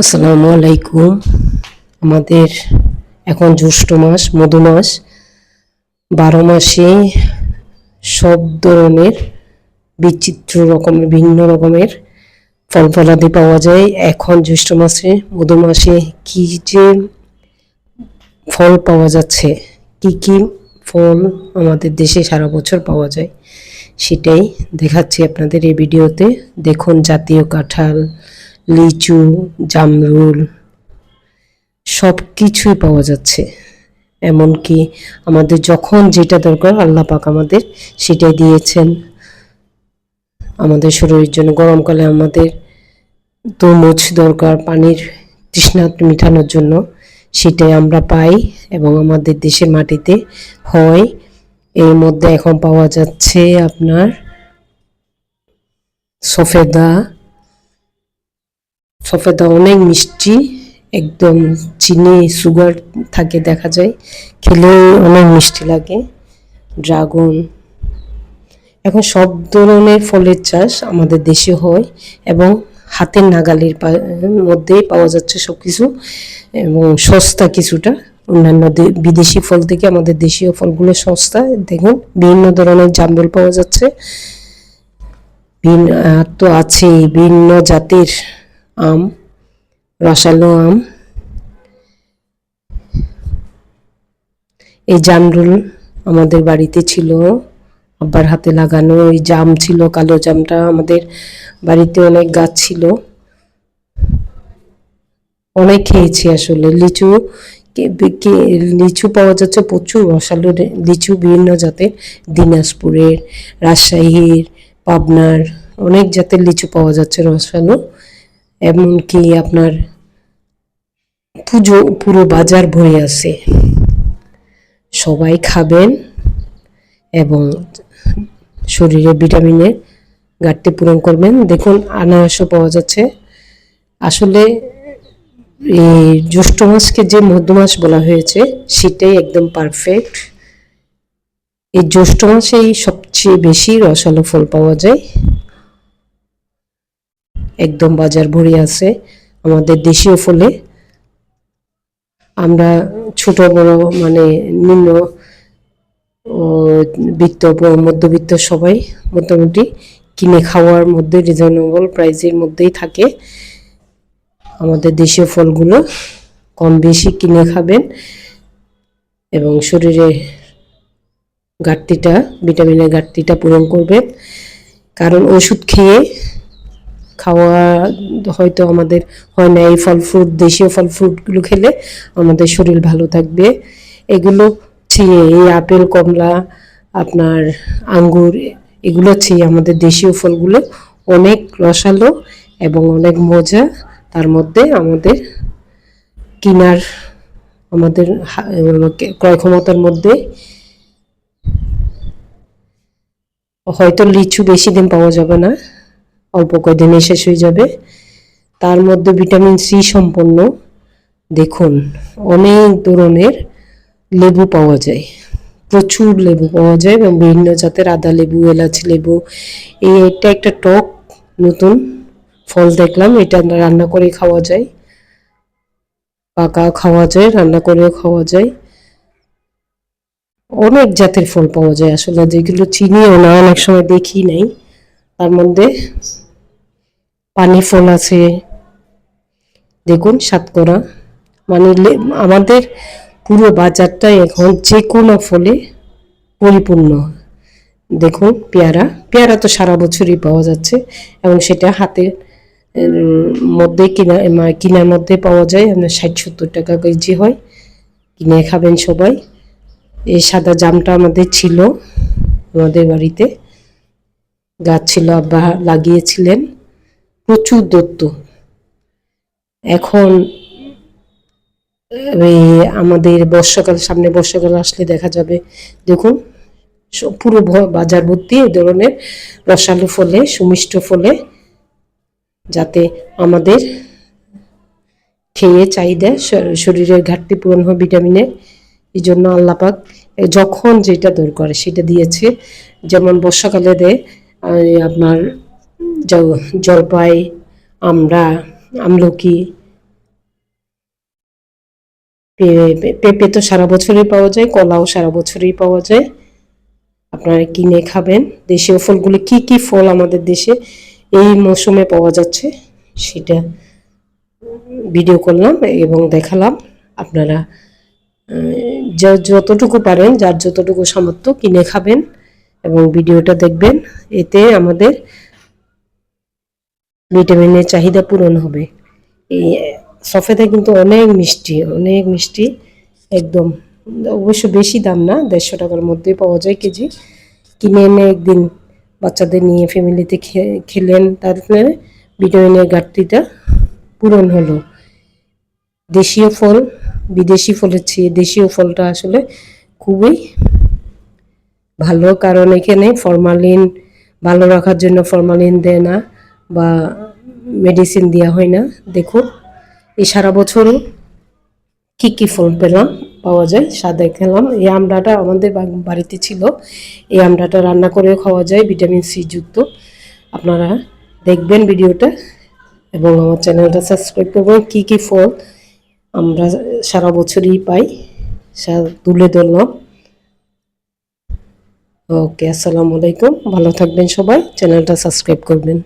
আসসালামু আলাইকুম। আমাদের এখন জ্যৈষ্ঠ মাস, মধু মাস। বারো মাসে সব ধরনের বিচিত্র রকমের, ভিন্ন রকমের ফল ফলাদি পাওয়া যায়। এখন জ্যৈষ্ঠ মাসে, মধু মাসে কি যে ফল পাওয়া যাচ্ছে, কি কি ফল আমাদের দেশে সারা বছর পাওয়া যায়, সেটাই দেখাচ্ছি আপনাদের এই ভিডিওতে। দেখুন জাতীয় কাঁঠাল লিচু, জামরুল সব কিছুই পাওয়া যাচ্ছে। এমনকি আমাদের যখন যেটা দরকার, আল্লাহ পাক আমাদের সেটাই দিয়েছেন। আমাদের শরীরের জন্য গরমকালে আমাদের তরমুজ দরকার, পানির তৃষ্ণা মিটানোর জন্য। সেটাই আমরা পাই এবং আমাদের দেশের মাটিতে হয়। এর মধ্যে এখন পাওয়া যাচ্ছে আপনার সফেদা সফেদা অনেক মিষ্টি, একদম চিনি সুগার থাকে দেখা যায় খেলে অনেক মিষ্টি লাগে। ড্রাগন, এখন সব ধরনের ফলের চাষ আমাদের দেশে হয় এবং হাতের নাগালের মধ্যেই পাওয়া যাচ্ছে সব কিছু এবং সস্তা কিছুটা। অন্যান্য বিদেশি ফল থেকে আমাদের দেশীয় ফলগুলো সস্তা। দেখুন, বিভিন্ন ধরনের জাম্বুল পাওয়া যাচ্ছে। তো আছেই, ভিন্ন জাতির। আম, রসালো আম, এই জামরুল আমাদের বাড়িতে ছিল। আব্বার হাতে লাগানো এই জাম ছিল, কালো জামটা আমাদের বাড়িতে অনেক গাছ ছিল। অনেক খেয়েছি আসলে। লিচু লিচু পাওয়া যাচ্ছে প্রচুর। রসালো লিচু বিভিন্ন জাতের। দিনাজপুরের, রাজশাহীর, পাবনার অনেক জাতের লিচু পাওয়া যাচ্ছে রসালো। এমনকি আপনার পুজো, পুরো বাজার ভরে আছে। সবাই খাবেন এবং শরীরে ভিটামিনের ঘাটতি পূরণ করবেন। দেখুন, আনারসও পাওয়া যাচ্ছে। আসলে এই জ্যৈষ্ঠ মাসকে যে মধ্য মাস বলা হয়েছে, সেটাই একদম পারফেক্ট এই জ্যৈষ্ঠ মাসেই সবচেয়ে বেশি রসালো ফল পাওয়া যায়। একদম বাজার ভরে আছে আমাদের দেশীয় ফলে। আমরা ছোট, বড় মানে নিম্ন বিত্ত মধ্যবিত্ত সবাই মোটামুটি কিনে খাওয়ার মধ্যে রিজনেবল প্রাইসের মধ্যেই থাকে। আমাদের দেশীয় ফলগুলো কম বেশি কিনে খাবেন এবং শরীরে ঘাটতিটা ভিটামিনের ঘাটতিটা পূরণ করবেন। কারণ ওষুধ খেয়ে খাওয়া হয়তো আমাদের হয় না, এই ফল ফ্রুট, দেশীয় ফল ফ্রুটগুলো খেলে আমাদের শরীর ভালো থাকবে। এগুলো ছিঁড়ে এই আপেল, কমলা, আপনার আঙ্গুর, এগুলো ছিঁড়ে আমাদের দেশীয় ফলগুলো অনেক রসালো এবং অনেক মজা। তার মধ্যে আমাদের কিনার, আমাদের ক্রয় ক্ষমতার মধ্যে হয়তো লিচু বেশি দিন পাওয়া যাবে না। অল্প কয়দিনে শেষ হয়ে যাবে। তার মধ্যে ভিটামিন সি সম্পন্ন, দেখুন, অনেক ধরনের লেবু পাওয়া যায়। প্রচুর লেবু পাওয়া যায় এবং বিভিন্ন জাতের আদা লেবু, এলাচ লেবু। এই এটা একটা টক নতুন ফল দেখলাম, এটা রান্না করে খাওয়া যায়। পাকা খাওয়া যায়, রান্না করেও খাওয়া যায়। অনেক জাতের ফল পাওয়া যায়, আসলে যেগুলো চিনিও না, অনেক সময় দেখি নাই। তার মধ্যে পানি ফল আছে। দেখুন সাতকরা। মানে আমাদের পুরো বাজারটা এখন যে কোনো ফলে পরিপূর্ণ। দেখুন পেয়ারা। পেয়ারা তো সারা বছরই পাওয়া যাচ্ছে এবং সেটা হাতের মধ্যে কিনা কিনার মধ্যে পাওয়া যায়। আপনার ষাট, সত্তর টাকা কেজি হয়। কিনে খাবেন সবাই। এই সাদা জামটা আমাদের ছিল। আমাদের বাড়িতে। গাছ ছিল, আব্বা লাগিয়েছিলেন। প্রচুর দত্ত। এখন আমাদের বর্ষাকাল, সামনে বর্ষাকাল আসলে দেখা যাবে। দেখুন পুরো বাজার ভর্তি এই ধরনের রসালো ফলে, সুমিষ্ট ফলে, যাতে আমাদের খেয়ে চাহিদা শরীরের ঘাটতি পূরণ হয় ভিটামিনের এই জন্য আল্লাপাক যখন যেটা দরকার, সেটা দিয়েছে। যেমন বর্ষাকালে দেয় আপনার জলপাই, আমরা, আমলকি। পেঁপে তো সারা বছরই পাওয়া যায়, কলাও সারা বছরই পাওয়া যায়। আপনারা কিনে খাবেন। দেশীয় ফলগুলি কি কি ফল আমাদের দেশে এই মৌসুমে পাওয়া যাচ্ছে সেটা ভিডিও করলাম এবং দেখালাম। আপনারা যতটুকু পারেন, যার যতটুকু সামর্থ্য কিনে খাবেন এবং ভিডিওটা দেখবেন। এতে আমাদের ভিটামিনের চাহিদা পূরণ হবে। এই সফেদা কিন্তু অনেক মিষ্টি অনেক মিষ্টি, একদম। অবশ্য বেশি দাম না, দেড়শো টাকার মধ্যে পাওয়া যায় কেজি। কিনে এনে একদিন বাচ্চাদের নিয়ে ফ্যামিলিতে খেলেন তারপরে ভিটামিনের ঘাটতিটা পূরণ হলো। দেশীয় ফল, বিদেশি ফলের চেয়ে দেশীয় ফলটা আসলে খুবই ভালো, কারণ এখানে ফরমালিন, ভালো রাখার জন্য ফরমালিন দেয় না। বা মেডিসিন দেওয়া হয় না, দেখুন। এই সারা বছরও কী কী ফল পেলাম, পাওয়া যায়, সাদা খেলাম। এই আমড়াটা আমাদের বাড়িতে ছিল। এই আমড়াটা রান্না করে খাওয়া যায় ভিটামিন সি যুক্ত। আপনারা দেখবেন ভিডিওটা এবং আমার চ্যানেলটা সাবস্ক্রাইব করবেন, কি কি ফল আমরা সারা বছরই পাই। তুলে ধরলাম। ওকে, আসসালামু আলাইকুম। ভালো থাকবেন সবাই। চ্যানেলটা সাবস্ক্রাইব করবেন।